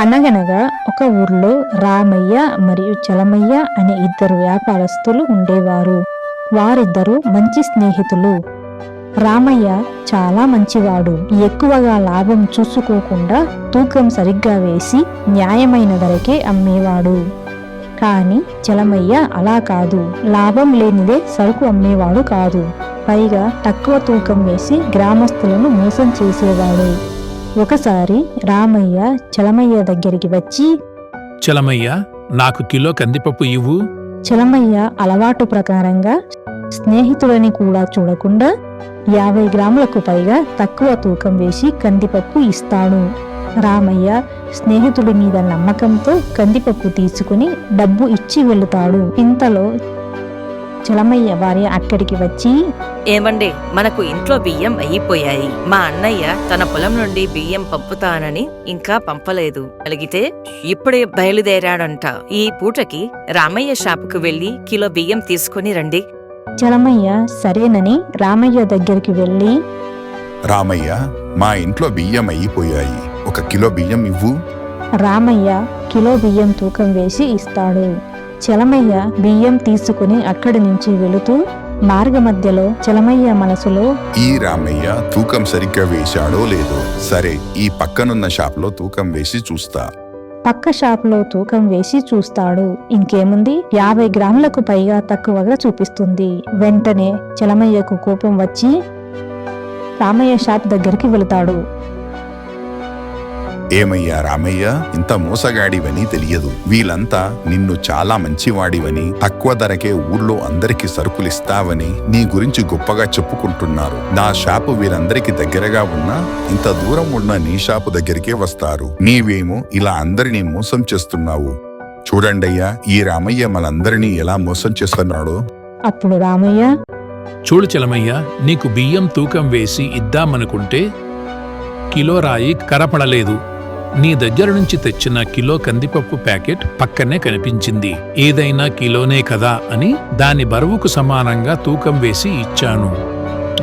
అనగనగా ఒక ఊర్లో రామయ్య మరియు చలమయ్య అనే ఇద్దరు వ్యాపారస్తులు ఉండేవారు. వారిద్దరూ మంచి స్నేహితులు. రామయ్య చాలా మంచివాడు. ఎక్కువగా లాభం చూసుకోకుండా తూకం సరిగ్గా వేసి న్యాయమైన ధరకే అమ్మేవాడు. కానీ చలమయ్య అలా కాదు. లాభం లేనిదే సరుకు అమ్మేవాడు కాదు. పైగా తక్కువ తూకం వేసి గ్రామస్తులను మోసం చేసేవాడు. ఒకసారి రామయ్య చలమయ్య దగ్గరికి వచ్చి చలమయ్య నాకు కిలో కందిపప్పు ఇవ్వు. చలమయ్య అలవాటు ప్రకారంగా స్నేహితులని కూడా చూడకుండా యాభై గ్రాములకు పైగా తక్కువ తూకం వేసి కందిపప్పు ఇస్తాడు. రామయ్య స్నేహితుడి మీద నమ్మకంతో కందిపప్పు తీసుకుని డబ్బు ఇచ్చి వెళుతాడు. ఇంతలో చలమయ్య భార్య అక్కడికి వచ్చి ఏమండి మనకు ఇంట్లో బియ్యం అయిపోయాయి. మా అన్నయ్య తన పొలం నుండి బియ్యం పంపుతానని ఇంకా పంపలేదు. అలిగితే ఇప్పుడే బయలుదేరాడంట. ఈ పూటకి రామయ్య షాపుకు వెళ్ళి కిలో బియ్యం తీసుకుని రండి. చలమయ్య సరేనని రామయ్య దగ్గరికి వెళ్ళి రామయ్య మా ఇంట్లో బియ్యం అయిపోయాయి. ఒక కిలో బియ్యం ఇవ్వు. రామయ్య కిలో బియ్యం తూకం వేసి ఇస్తాడు. చలమయ్య బియ్యం తీసుకుని అక్కడి నుంచి వెళుతూ మార్గమధ్యలో చలమయ్య మనసులో ఈ రామయ్య తూకం సరిగ్గా వేశాడో లేదో సరే ఈ పక్కనున్న షాప్లో తూకం వేసి చూస్తా. పక్క షాపులో తూకం వేసి చూస్తాడు. ఇంకేముంది? యాభై గ్రాములకు పైగా తక్కువగా చూపిస్తుంది. వెంటనే చలమయ్యకు కోపం వచ్చి రామయ్య షాప్ దగ్గరికి వెళతాడు. ఏమయ్యా రామయ్య? ఇంత మోసగాడివని తెలియదు. వీళ్ళంతా నిన్ను చాలా మంచివాడివని తక్కువ ధరకే ఊర్లో అందరికి సరుకులిస్తావని నీ గురించి గొప్పగా చెప్పుకుంటున్నారు. నా షాపు వీరందరికి దగ్గరగా ఉన్నా ఇంత దూరం ఉన్న నీ షాపు దగ్గరికే వస్తారు. నీవేమో ఇలా అందరినీ మోసం చేస్తున్నావు. చూడండయ్యా ఈ రామయ్య మనందరినీ ఎలా మోసం చేస్తున్నాడో. అప్పుడు రామయ్య? చూడు చలమయ్య నీకు బియ్యం తూకం వేసి ఇద్దామనుకుంటే కిలో రాయి కరపడలేదు. నీ దగ్గర నుంచి తెచ్చిన కిలో కందిపప్పు ప్యాకెట్ పక్కనే కనిపించింది. ఏదైనా కిలోనే కదా అని దాని బరువుకు సమానంగా తూకం వేసి ఇచ్చాను.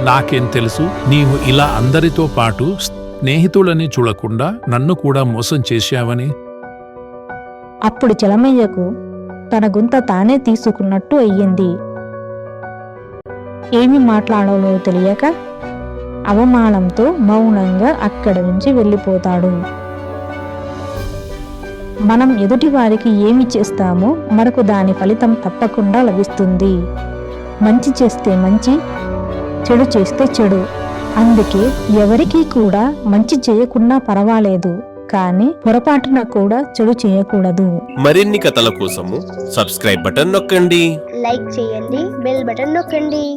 నాకేం తెలుసు నీవు ఇలా అందరితో పాటు స్నేహితులని చూడకుండా నన్ను కూడా మోసం చేశావని. అప్పుడు చలమయ్యకు తన గుంత తానే తీసుకున్నట్టు అయ్యింది. ఏమి మాట్లాడాలో తెలియక అవమానంతో మౌనంగా అక్కడి నుంచి వెళ్ళిపోతాడు. మనం ఎదుటి వారికి ఏమి చేస్తామో మనకు దాని ఫలితం తప్పకుండా లభిస్తుంది. మంచి చేస్తే మంచి చెడు చేస్తే చెడు. అందుకే ఎవరికీ కూడా మంచి చేయకున్నా పర్వాలేదు. కానీ పొరపాటున కూడా చెడు చేయకూడదు. మరిన్ని కథల కోసము సబ్స్క్రైబ్ బటన్ నొక్కండి. లైక్ చేయండి బెల్ బటన్ నొక్కండి.